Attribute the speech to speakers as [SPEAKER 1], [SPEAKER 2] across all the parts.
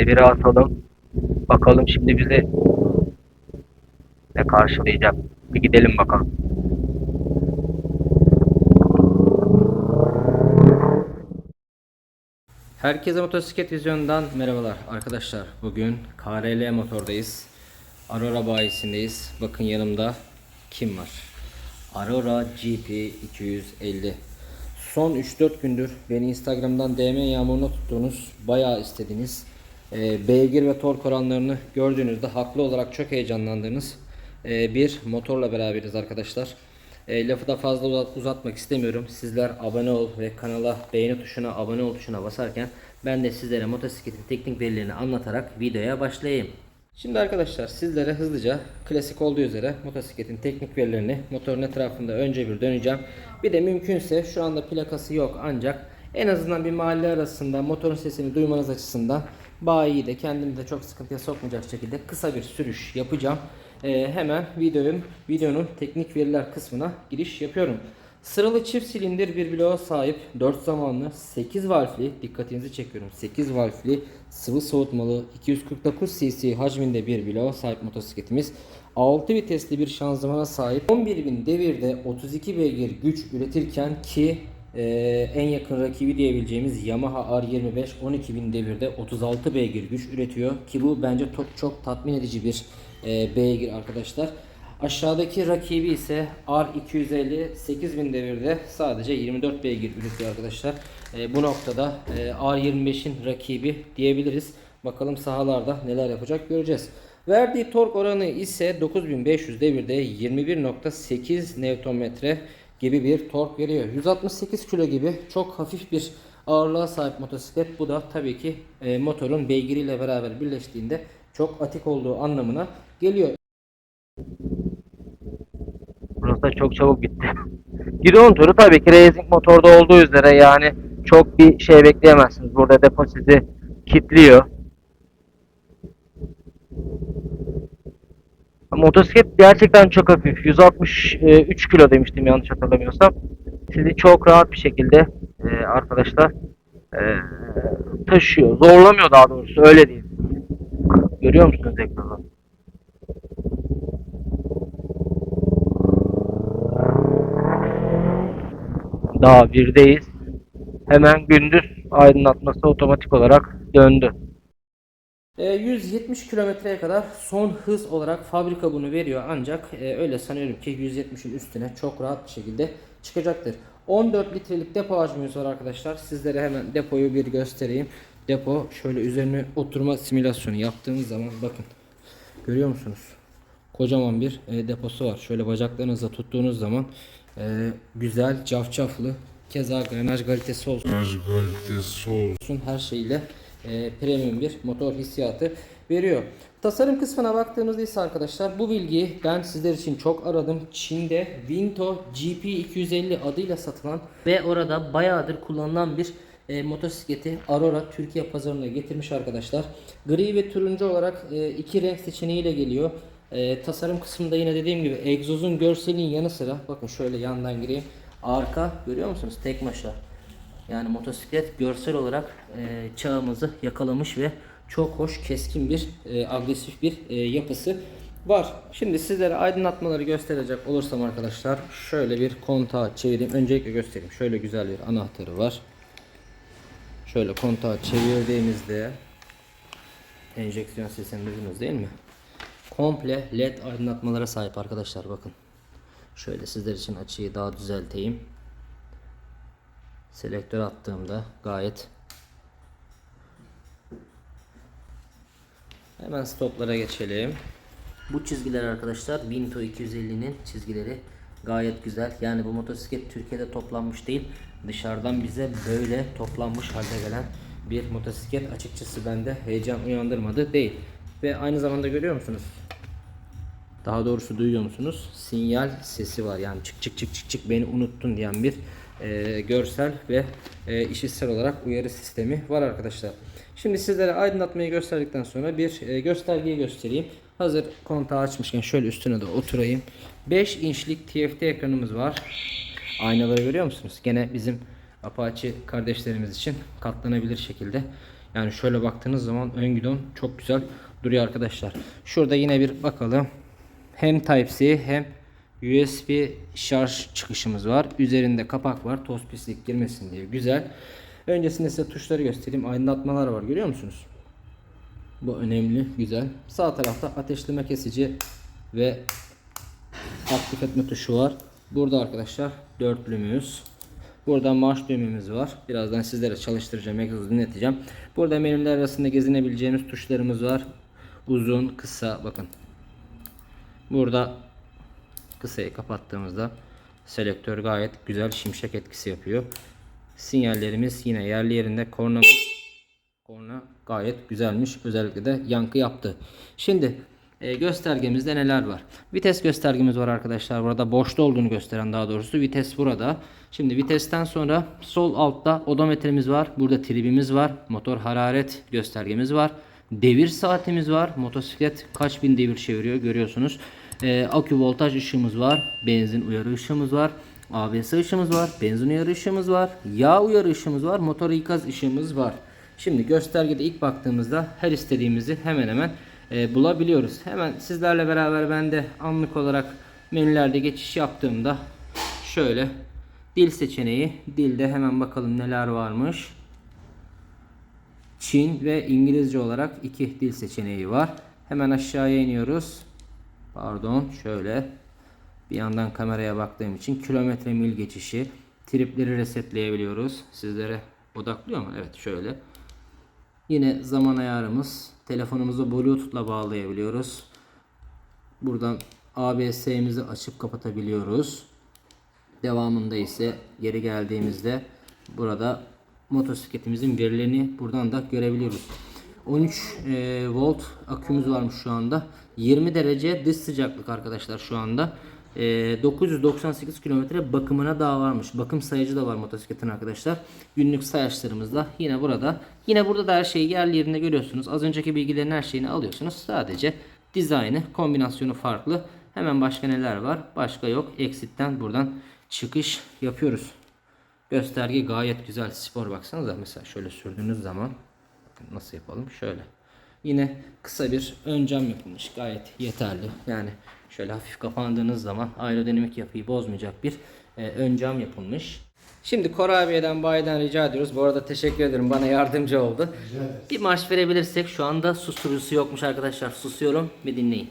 [SPEAKER 1] Deviri atalım. Bakalım şimdi bizi ne karşılayacak. Bir gidelim bakalım.
[SPEAKER 2] Herkese motosiklet vizyonundan merhabalar arkadaşlar. Bugün KRL motordayız. Aurora bayisindeyiz. Bakın yanımda kim var? Aurora GP 250. Son 3-4 gündür beni Instagram'dan DM yağmuruna tuttuğunuz, bayağı istediğiniz e, beygir ve tork oranlarını gördüğünüzde haklı olarak çok heyecanlandığınız e, bir motorla beraberiz arkadaşlar. E, lafı da fazla uzat- uzatmak istemiyorum. Sizler abone ol ve kanala beğeni tuşuna, abone ol tuşuna basarken ben de sizlere motosikletin teknik verilerini anlatarak videoya başlayayım. Şimdi arkadaşlar sizlere hızlıca klasik olduğu üzere motosikletin teknik verilerini motorun etrafında önce bir döneceğim. Bir de mümkünse şu anda plakası yok ancak en azından bir mahalle arasında motorun sesini duymanız açısından bayiyi de kendimi de çok sıkıntıya sokmayacak şekilde kısa bir sürüş yapacağım. Ee, hemen videonun videonun teknik veriler kısmına giriş yapıyorum. Sıralı çift silindir bir bloğa sahip 4 zamanlı 8 valfli dikkatinizi çekiyorum 8 valfli sıvı soğutmalı 249 cc hacminde bir bloğa sahip motosikletimiz 6 vitesli bir şanzımana sahip 11.000 devirde 32 beygir güç üretirken ki ee, en yakın rakibi diyebileceğimiz Yamaha R25 12.000 devirde 36 beygir güç üretiyor ki bu bence çok çok tatmin edici bir e, beygir arkadaşlar. Aşağıdaki rakibi ise R250 8000 devirde sadece 24 beygir üretiyor arkadaşlar. E, bu noktada e, R25'in rakibi diyebiliriz. Bakalım sahalarda neler yapacak göreceğiz. Verdiği tork oranı ise 9500 devirde 21.8 Nm gibi bir tork veriyor. 168 kilo gibi çok hafif bir ağırlığa sahip motosiklet. Bu da tabii ki e, motorun beygiriyle beraber birleştiğinde çok atik olduğu anlamına geliyor.
[SPEAKER 1] Burası da çok çabuk bitti. Gidon turu tabii ki racing motorda olduğu üzere yani çok bir şey bekleyemezsiniz. Burada depo sizi kilitliyor. Motosiklet gerçekten çok hafif. 163 kilo demiştim yanlış hatırlamıyorsam. Sizi çok rahat bir şekilde e, arkadaşlar e, taşıyor. Zorlamıyor daha doğrusu öyle diyeyim. Görüyor musunuz ekranı? Daha birdeyiz. Hemen gündüz aydınlatması otomatik olarak döndü.
[SPEAKER 2] E, 170 kilometreye kadar son hız olarak fabrika bunu veriyor ancak e, öyle sanıyorum ki 170'in üstüne çok rahat bir şekilde çıkacaktır. 14 litrelik depo hacmimiz var arkadaşlar. Sizlere hemen depoyu bir göstereyim. Depo şöyle üzerine oturma simülasyonu yaptığımız zaman bakın. Görüyor musunuz? Kocaman bir e, deposu var. Şöyle bacaklarınızla tuttuğunuz zaman e, güzel cafcaflı keza granaj kalitesi olsun olsun her şeyle e, premium bir motor hissiyatı veriyor. Tasarım kısmına baktığımızda ise arkadaşlar bu bilgiyi ben sizler için çok aradım. Çin'de Vinto GP250 adıyla satılan ve orada bayağıdır kullanılan bir e, motosikleti Aurora Türkiye pazarına getirmiş arkadaşlar. Gri ve turuncu olarak e, iki renk seçeneğiyle geliyor. E, tasarım kısmında yine dediğim gibi egzozun görselin yanı sıra bakın şöyle yandan gireyim. Arka görüyor musunuz? Tek maşa. Yani motosiklet görsel olarak e, çağımızı yakalamış ve çok hoş, keskin bir, e, agresif bir e, yapısı var. Şimdi sizlere aydınlatmaları gösterecek olursam arkadaşlar şöyle bir kontağı çevireyim. Öncelikle göstereyim. Şöyle güzel bir anahtarı var. Şöyle kontağı çevirdiğimizde enjeksiyon sesini duydunuz değil mi? Komple led aydınlatmalara sahip arkadaşlar bakın. Şöyle sizler için açıyı daha düzelteyim. Selektör attığımda gayet Hemen stoplara geçelim. Bu çizgiler arkadaşlar Vinto 250'nin çizgileri gayet güzel. Yani bu motosiklet Türkiye'de toplanmış değil. Dışarıdan bize böyle toplanmış halde gelen bir motosiklet açıkçası bende heyecan uyandırmadı değil. Ve aynı zamanda görüyor musunuz? Daha doğrusu duyuyor musunuz? Sinyal sesi var. Yani çık çık çık çık çık beni unuttun diyen bir e, görsel ve e, işitsel olarak uyarı sistemi var arkadaşlar. Şimdi sizlere aydınlatmayı gösterdikten sonra bir e, göstergeyi göstereyim. Hazır kontağı açmışken şöyle üstüne de oturayım. 5 inçlik TFT ekranımız var. Aynaları görüyor musunuz? Gene bizim Apache kardeşlerimiz için katlanabilir şekilde Yani şöyle baktığınız zaman ön gidon çok güzel duruyor arkadaşlar. Şurada yine bir bakalım. Hem Type-C hem USB şarj çıkışımız var. Üzerinde kapak var. Toz pislik girmesin diye. Güzel. Öncesinde size tuşları göstereyim. Aydınlatmalar var. Görüyor musunuz? Bu önemli. Güzel. Sağ tarafta ateşleme kesici ve aktif etme tuşu var. Burada arkadaşlar dörtlümüz. Burada marş düğmemiz var. Birazdan sizlere çalıştıracağım, egzozu dinleteceğim. Burada menüler arasında gezinebileceğimiz tuşlarımız var. Uzun, kısa bakın. Burada kısayı kapattığımızda selektör gayet güzel şimşek etkisi yapıyor. Sinyallerimiz yine yerli yerinde. Korna Korna gayet güzelmiş. Özellikle de yankı yaptı. Şimdi e, göstergemizde neler var? Vites göstergemiz var arkadaşlar. Burada boşta olduğunu gösteren daha doğrusu. Vites burada. Şimdi vitesten sonra sol altta odometremiz var. Burada tribimiz var. Motor hararet göstergemiz var. Devir saatimiz var. Motosiklet kaç bin devir çeviriyor görüyorsunuz. E, akü voltaj ışığımız var. Benzin uyarı ışığımız var. ABS ışığımız var. Benzin uyarı ışığımız var. Yağ uyarı ışığımız var. Motor ikaz ışığımız var. Şimdi göstergede ilk baktığımızda her istediğimizi hemen hemen e, bulabiliyoruz. Hemen sizlerle beraber ben de anlık olarak menülerde geçiş yaptığımda şöyle dil seçeneği dilde hemen bakalım neler varmış. Çin ve İngilizce olarak iki dil seçeneği var. Hemen aşağıya iniyoruz. Pardon şöyle bir yandan kameraya baktığım için kilometre mil geçişi tripleri resetleyebiliyoruz. Sizlere odaklıyor mu? Evet şöyle. Yine zaman ayarımız. Telefonumuzu Bluetooth'la bağlayabiliyoruz. Buradan ABS'mizi açıp kapatabiliyoruz. Devamında ise geri geldiğimizde burada motosikletimizin verilerini buradan da görebiliyoruz. 13 e, volt akümüz varmış şu anda. 20 derece dış sıcaklık arkadaşlar şu anda. E, 998 kilometre bakımına daha varmış. Bakım sayacı da var motosikletin arkadaşlar. Günlük sayaçlarımızda yine burada. Yine burada da her şeyi yerli yerinde görüyorsunuz. Az önceki bilgilerin her şeyini alıyorsunuz. Sadece dizaynı, kombinasyonu farklı. Hemen başka neler var? Başka yok. Exit'ten buradan çıkış yapıyoruz. Gösterge gayet güzel. Spor baksanıza mesela şöyle sürdüğünüz zaman nasıl yapalım? Şöyle. Yine kısa bir ön cam yapılmış. Gayet yeterli. Yani şöyle hafif kapandığınız zaman aerodinamik yapıyı bozmayacak bir e, ön cam yapılmış. Şimdi Koray Bey'den bayiden rica ediyoruz. Bu arada teşekkür ederim. Bana yardımcı oldu. Bir marş verebilirsek şu anda susturucusu yokmuş arkadaşlar. Susuyorum. Bir dinleyin.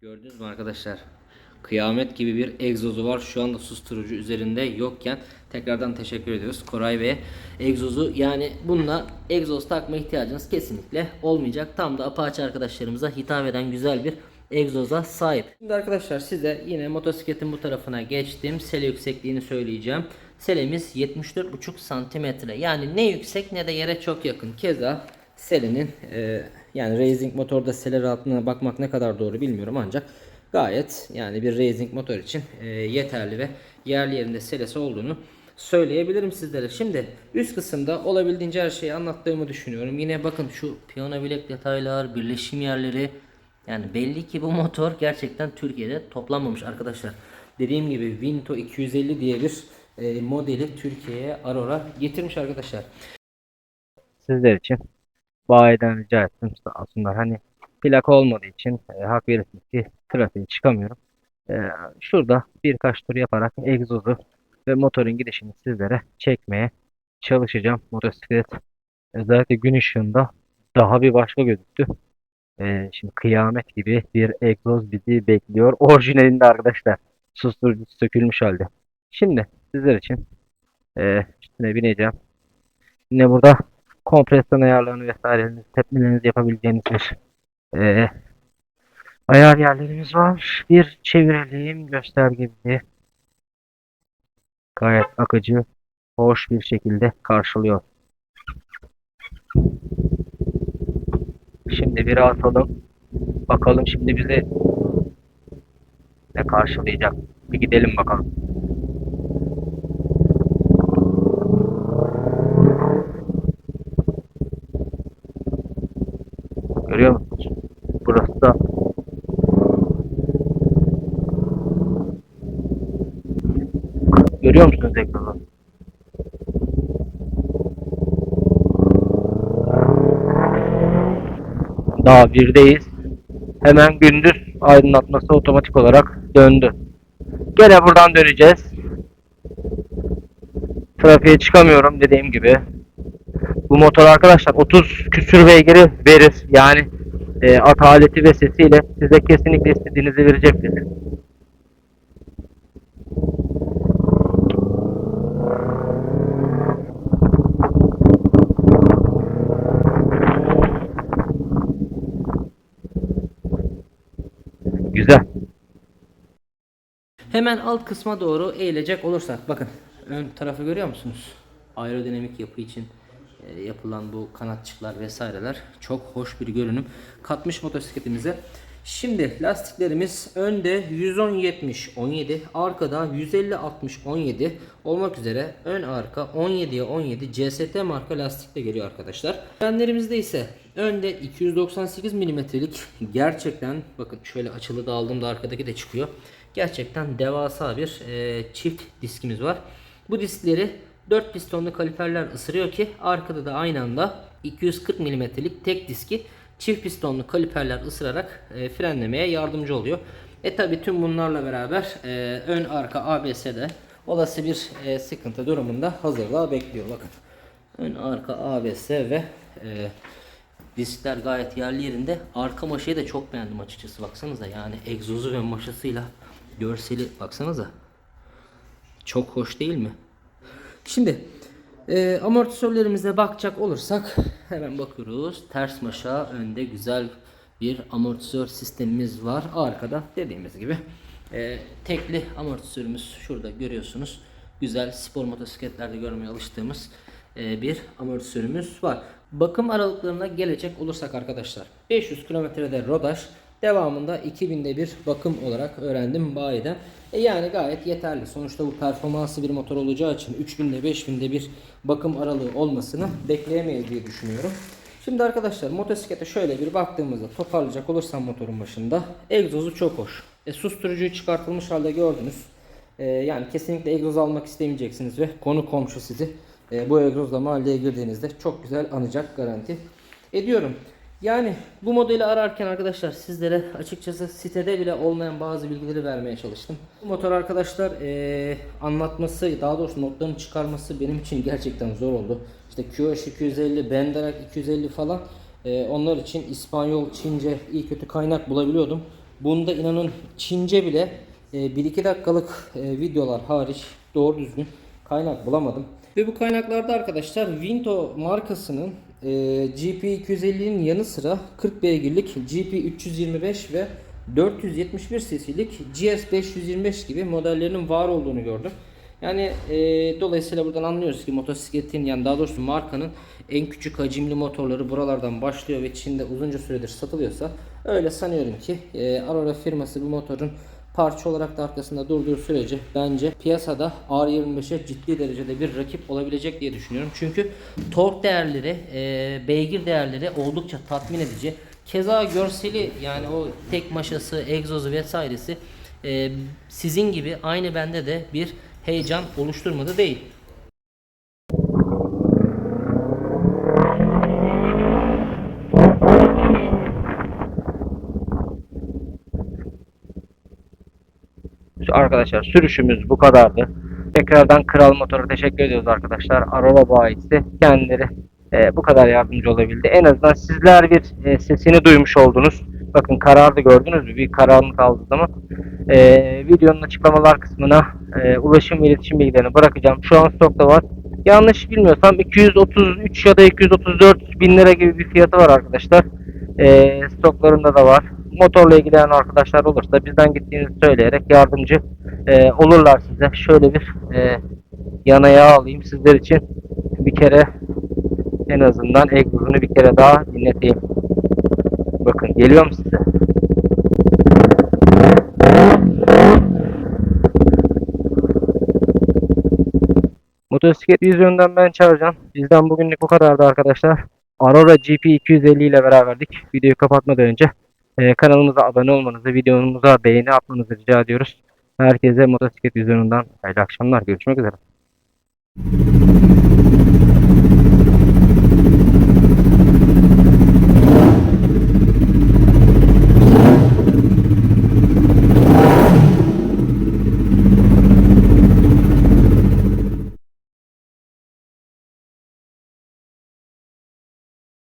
[SPEAKER 2] Gördünüz mü arkadaşlar? Kıyamet gibi bir egzozu var. Şu anda susturucu üzerinde yokken tekrardan teşekkür ediyoruz Koray Bey'e. Egzozu yani bununla egzoz takma ihtiyacınız kesinlikle olmayacak. Tam da Apache arkadaşlarımıza hitap eden güzel bir egzoza sahip. Şimdi arkadaşlar size yine motosikletin bu tarafına geçtim. Sele yüksekliğini söyleyeceğim. Selemiz 74,5 santimetre. Yani ne yüksek ne de yere çok yakın. Keza Selenin e, yani racing motorda sele rahatlığına bakmak ne kadar doğru bilmiyorum ancak gayet yani bir racing motor için e, yeterli ve yerli yerinde selesi olduğunu söyleyebilirim sizlere. Şimdi üst kısımda olabildiğince her şeyi anlattığımı düşünüyorum. Yine bakın şu piyano bilek detaylar, birleşim yerleri yani belli ki bu motor gerçekten Türkiye'de toplanmamış arkadaşlar. Dediğim gibi Vinto 250 diye bir e, modeli Türkiye'ye Aurora getirmiş arkadaşlar.
[SPEAKER 1] Sizler için bayiden rica ettim olsunlar. Hani plaka olmadığı için e, hak verirsiniz ki trafiğe çıkamıyorum. E, şurada birkaç tur yaparak egzozu ve motorun gidişini sizlere çekmeye çalışacağım. Motosiklet özellikle gün ışığında daha bir başka gözüktü. E, şimdi kıyamet gibi bir egzoz bizi bekliyor. Orijinalinde arkadaşlar. Susturucusu sökülmüş halde. Şimdi sizler için e, üstüne bineceğim. Yine burada kompresyon ayarlarını vesairelerinizi, tepkilerinizi yapabileceğiniz bir e, ayar yerlerimiz var. Bir çevirelim göstergemizi. Gayet akıcı, hoş bir şekilde karşılıyor. Şimdi bir atalım. Bakalım şimdi bizi ne karşılayacak. Bir gidelim bakalım. Görüyor musunuz? Burası da Görüyor musunuz ekranı? Daha birdeyiz. Hemen gündüz aydınlatması otomatik olarak döndü. Gene buradan döneceğiz. Trafiğe çıkamıyorum dediğim gibi. Bu motor arkadaşlar 30 küsür beygiri verir. Yani e, ataleti ve sesiyle size kesinlikle istediğinizi verecektir. Güzel.
[SPEAKER 2] Hemen alt kısma doğru eğilecek olursak bakın ön tarafı görüyor musunuz? Aerodinamik yapı için e, yapılan bu kanatçıklar vesaireler çok hoş bir görünüm katmış motosikletimize. Şimdi lastiklerimiz önde 110-70 17, arkada 150-60 17 olmak üzere ön arka 17'ye 17 CST marka lastikle geliyor arkadaşlar. Frenlerimizde ise önde 298 milimetrelik gerçekten bakın şöyle açılı da aldığımda arkadaki de çıkıyor. Gerçekten devasa bir e, çift diskimiz var. Bu diskleri 4 pistonlu kaliperler ısırıyor ki arkada da aynı anda 240 milimetrelik tek diski çift pistonlu kaliperler ısırarak e, frenlemeye yardımcı oluyor. E tabi tüm bunlarla beraber e, ön arka ABS'de olası bir e, sıkıntı durumunda hazırlığa bekliyor. Bakın ön arka ABS ve e, diskler gayet yerli yerinde. Arka maşayı da çok beğendim açıkçası baksanıza yani egzozu ve maşasıyla görseli baksanıza. Çok hoş değil mi? Şimdi e, amortisörlerimize bakacak olursak hemen bakıyoruz. Ters maşa önde güzel bir amortisör sistemimiz var. Arkada dediğimiz gibi e, tekli amortisörümüz şurada görüyorsunuz. Güzel spor motosikletlerde görmeye alıştığımız e, bir amortisörümüz var. Bakım aralıklarına gelecek olursak arkadaşlar 500 kilometrede rodaj devamında 2000'de bir bakım olarak öğrendim bayiden. E yani gayet yeterli. Sonuçta bu performanslı bir motor olacağı için 3000'de 5000'de bir bakım aralığı olmasını bekleyemeyiz diye düşünüyorum. Şimdi arkadaşlar motosiklete şöyle bir baktığımızda toparlayacak olursam motorun başında egzozu çok hoş. E, susturucuyu çıkartılmış halde gördünüz. E, yani kesinlikle egzoz almak istemeyeceksiniz ve konu komşu sizi e, bu egzozla mahalleye girdiğinizde çok güzel anacak garanti ediyorum. Yani bu modeli ararken arkadaşlar sizlere açıkçası sitede bile olmayan bazı bilgileri vermeye çalıştım. Bu motor arkadaşlar e, anlatması daha doğrusu notlarını çıkarması benim için gerçekten zor oldu. İşte QH 250, Benderak 250 falan e, onlar için İspanyol, Çince iyi kötü kaynak bulabiliyordum. Bunda inanın Çince bile e, 1-2 dakikalık e, videolar hariç doğru düzgün kaynak bulamadım. Ve bu kaynaklarda arkadaşlar Vinto markasının e, GP250'nin yanı sıra 40 beygirlik GP325 ve 471 cc'lik GS525 gibi modellerinin var olduğunu gördüm. Yani e, dolayısıyla buradan anlıyoruz ki motosikletin yani daha doğrusu markanın en küçük hacimli motorları buralardan başlıyor ve Çin'de uzunca süredir satılıyorsa öyle sanıyorum ki e, Aurora firması bu motorun parça olarak da arkasında durduğu sürece bence piyasada R25'e ciddi derecede bir rakip olabilecek diye düşünüyorum. Çünkü tork değerleri, e, beygir değerleri oldukça tatmin edici. Keza görseli yani o tek maşası, egzozu vesairesi e, sizin gibi aynı bende de bir heyecan oluşturmadı değil.
[SPEAKER 1] Arkadaşlar sürüşümüz bu kadardı. Tekrardan Kral Motor'a teşekkür ediyoruz arkadaşlar. Arola bayisi kendileri e, bu kadar yardımcı olabildi. En azından sizler bir e, sesini duymuş oldunuz. Bakın karardı gördünüz mü? Bir karanlık aldı zaman. E, videonun açıklamalar kısmına e, ulaşım ve iletişim bilgilerini bırakacağım. Şu an stokta var. Yanlış bilmiyorsam 233 ya da 234 bin lira gibi bir fiyatı var arkadaşlar. E, stoklarında da var motorla ilgilenen arkadaşlar olursa bizden gittiğinizi söyleyerek yardımcı e, olurlar size. Şöyle bir e, yanaya alayım sizler için bir kere en azından egzozunu bir kere daha dinleteyim. Bakın geliyor mu size? Motosiklet vizyonundan ben Çağırcan. Bizden bugünlük bu kadardı arkadaşlar. Aurora GP 250 ile beraberdik. Videoyu kapatmadan önce e, kanalımıza abone olmanızı, videomuza beğeni atmanızı rica ediyoruz. Herkese motosiklet vizyonundan hayırlı akşamlar. Görüşmek üzere.